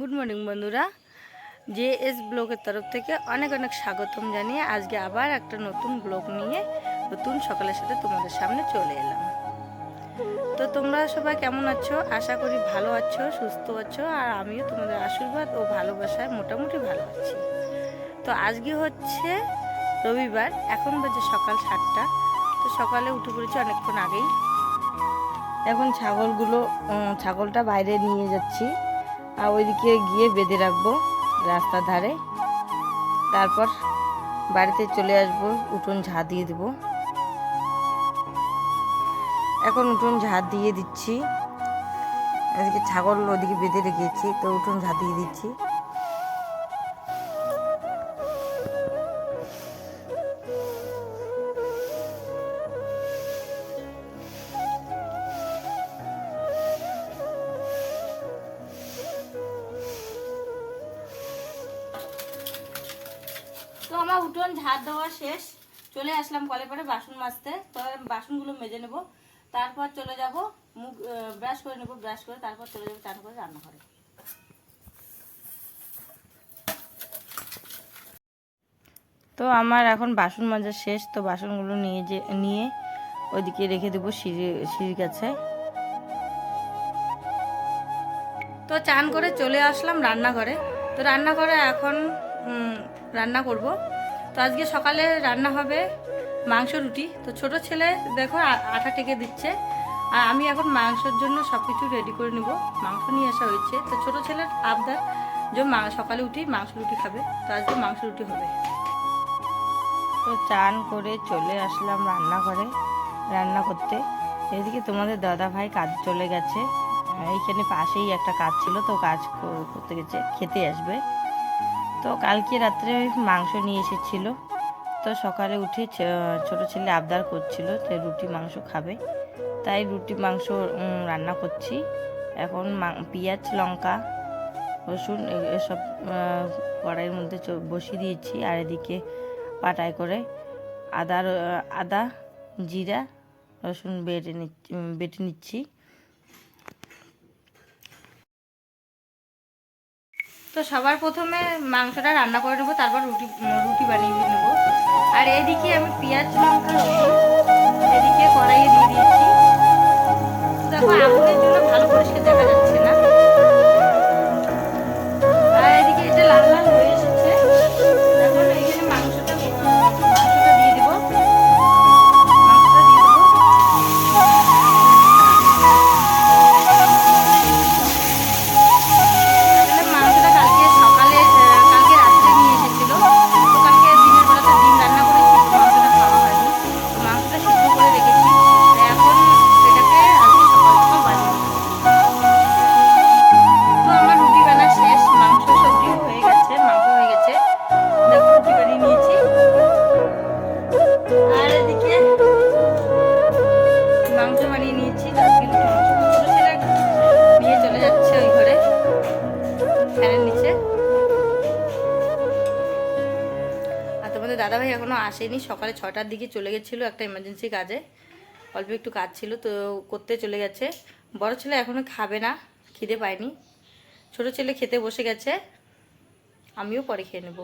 Good morning বন্ধুরা। J S ব্লগের তরফ থেকে অনেক অনেক স্বাগতম জানিয়ে আজকে আবার একটা নতুন ব্লগ নিয়ে নতুন সকালের সাথে তোমাদের সামনে চলে এলাম। তো তোমরা সবাই কেমন আছো? আশা করি ভালো আছো, সুস্থ আছো, আর আমিও তোমাদের আশীর্বাদ ও ভালোবাসায় মোটামুটি ভালো আছি। তো আজকে হচ্ছে রবিবার, এখন বাজে সকাল সাতটা। তো সকালে উঠে পড়েছি অনেকক্ষণ আগেই। এখন ছাগলগুলো ছাগলটা বাইরে নিয়ে যাচ্ছি। আর ওইদিকে গিয়ে বেঁধে রাখব রাস্তার ধারে। তারপর বাড়িতে চলে আসব, উঠোন ঝাঁ দিয়ে দেব। এখন উঠোন ঝাঁ দিয়ে দিচ্ছি। এদিকে ছাগল ওদিকে বেঁধে রেখেছি, তো উঠোন ঝাঁ দিয়ে দিচ্ছি। আমার উঠোন, ঝাড় দেওয়া শেষ। চলে আসলাম কলে পরে বাসন মাজতে। তো বাসনগুলো মেজে নেব। তারপর চলে যাব, মুখ ব্রাশ করে নেব ব্রাশ করে তারপর চলে যাব চান করে রান্না করে তো আমার এখন বাসন মাজা শেষ, তো বাসনগুলো নিয়ে যে, নিয়ে ওইদিকে রেখে দেবো সিঁড়ি, সিঁড়ির কাছে। তো চান করে চলে আসলাম রান্নাঘরে। তো রান্নাঘরে এখন রান্না করব। তো আজকে সকালে রান্না হবে মাংস রুটি। তো ছোট ছেলে দেখো আটা টেকে দিচ্ছে। আর আমি এখন মাংসের জন্য সব কিছু রেডি করে নিব। মাংস নিয়ে আসা হয়েছে। তো ছোট ছেলের আবদার যে মা- সকালে উঠি মাংস রুটি খাবে। তো আজকে মাংস রুটি হবে। তো চান করে চলে আসলাম রান্নাঘরে রান্না করতে। এদিকে তোমাদের দাদা ভাই কাজ চলে গেছে। এইখানে পাশেই একটা কাজ ছিল, তো কাজ কর- করতে গেছে। খেতে আসবে। তো কালকে রাত্রে মাংস নিয়ে এসেছিল। তো সকালে উঠে ছোট ছেলে আবদার করছিল যে রুটি মাংস খাবে। তাই রুটি মাংস রান্না করছি। এখন পেঁয়াজ, লঙ্কা, রসুন এসব কড়াইয়ের মধ্যে বসিয়ে দিয়েছি। আর এদিকে পাটায় করে আদা আদা, জিরা, রসুন বেটে নিচ্ছি বেটে নিচ্ছি। তো সবার প্রথমে মাংসটা রান্না করে নেব, তারপর রুটি রুটি বানিয়ে নেব। আর এদিকে আমি পেঁয়াজ, লঙ্কা এদিকে কড়াইয়ে দিয়ে দিয়েছি। দেখো আগুনের জন্য ভালো পরিষ্কার দেখা যাচ্ছে তোমাদের দাদাভাই এখনও আসেনি। সকালে ছটার দিকে চলে গেছিল একটা এমার্জেন্সি কাজে। অল্প একটু কাজ ছিল, তো করতে চলে গেছে। বড় ছেলে এখনও খাবে না, খিদে পায়নি। ছোট ছেলে খেতে বসে গেছে। আমিও পরে খেয়ে নেব।